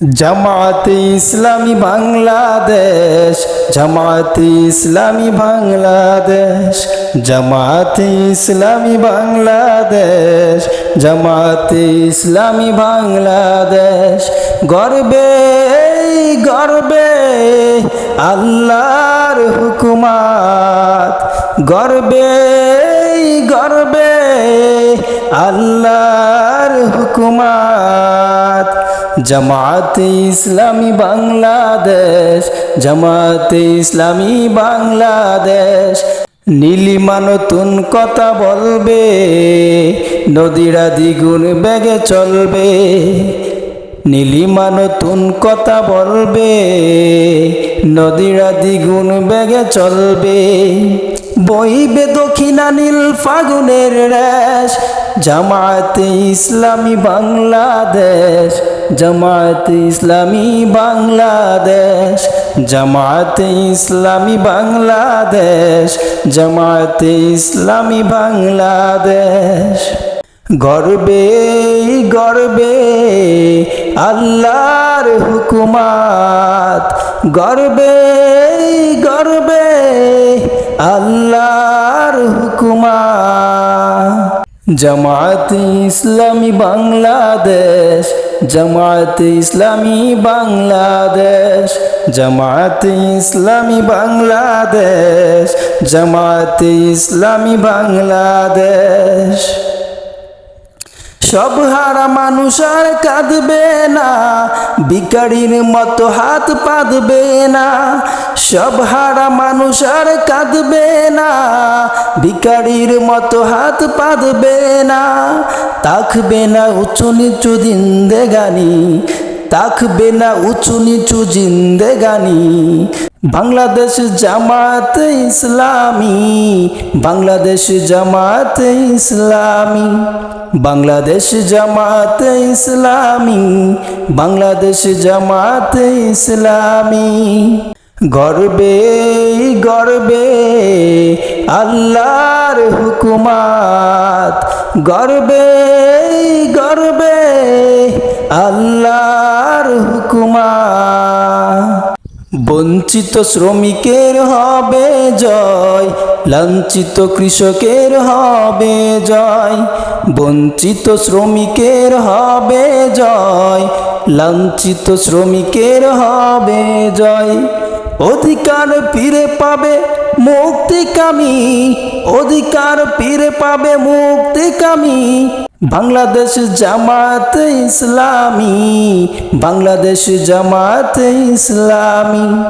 জামাতে ইসলামী বাংলাদেশ জামাতে ইসলামী বাংলাদেশ জামাতে ইসলামী বাংলাদেশ জামাতে ইসলামী বাংলাদেশ। গর্বে গর্বে আল্লাহর হুকুমাত। গর্বে গর্বে আল্লাহর হুকুমাত। জামাতে ইসলামী বাংলাদেশ, জামাতে ইসলামী বাংলাদেশ। নীলিমা নতুন কথা বলবে, নদীরা দ্বিগুণ বেগে চলবে। নীলিমা নতুন কথা বলবে, নদীরা দ্বিগুণ বেগে চলবে। বইবে দক্ষিণা নীল ফাগুনের রেশ জামাতে ইসলামী বাংলাদেশ জামাতে ইসলামী বাংলাদেশ জামাতে ইসলামী বাংলাদেশ জামাতে ইসলামী বাংলাদেশ। গর্বে গর্বে আল্লাহর হুকুমাত। গর্বে গর্বে আল্লাহর হুকুমাত। জামাত ইসলামী বাংলাদেশ জামাত ইসলামী বাংলাদেশ জামাত ইসলামী বাংলাদেশ জামাত ইসলামী বাংলাদেশ। সব হারা মানুষ আর কাঁদবে না বিকারির মতো হাত পাতবে না সব হারা মানুষ আর কাঁদবে না বিকারির মতো হাত পাদবে না। তাকবে না উঁচু নিচু জিন্দেগানি, তাকবে না উঁচু নিচু জিন্দেগানি। বাংলাদেশ জামাত ইসলামী, বাংলাদেশ জামাত ইসলামী, বাংলাদেশ জামাত ইসলামী, বাংলাদেশ জামাত ইসলামী। গর্বে গর্বে, আল্লাহর হুকুমাত। গর্বে গর্বে, আল্লাহর হুকুমাত। বঞ্চিত শ্রমিকের হবে জয়, লাঞ্ছিত কৃষকের হবে জয়। বঞ্চিত শ্রমিকের হবে জয়, লাঞ্ছিত শ্রমিকের হবে জয়। অধিকার ফিরে পাবে মুক্তিকামী। অধিকার ফিরে পাবে মুক্তিকামী। বাংলাদেশ জামাত ইসলামী। বাংলাদেশ জামাত ইসলামী।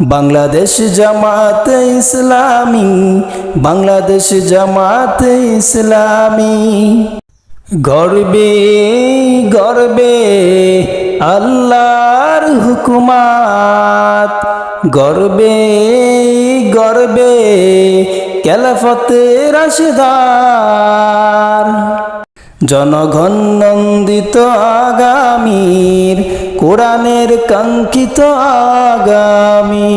বাংলাদেশ জামাত ইসলামী। বাংলাদেশ জামাত ইসলামী। গর্বে গর্বে আল্লাহর হুকুমাত। গর্বে গর্বে ক্যালাফতে রাশেদার। জনগণ নন্দিত আগামীর কোরআনের কাঙ্ক্ষিত আগামী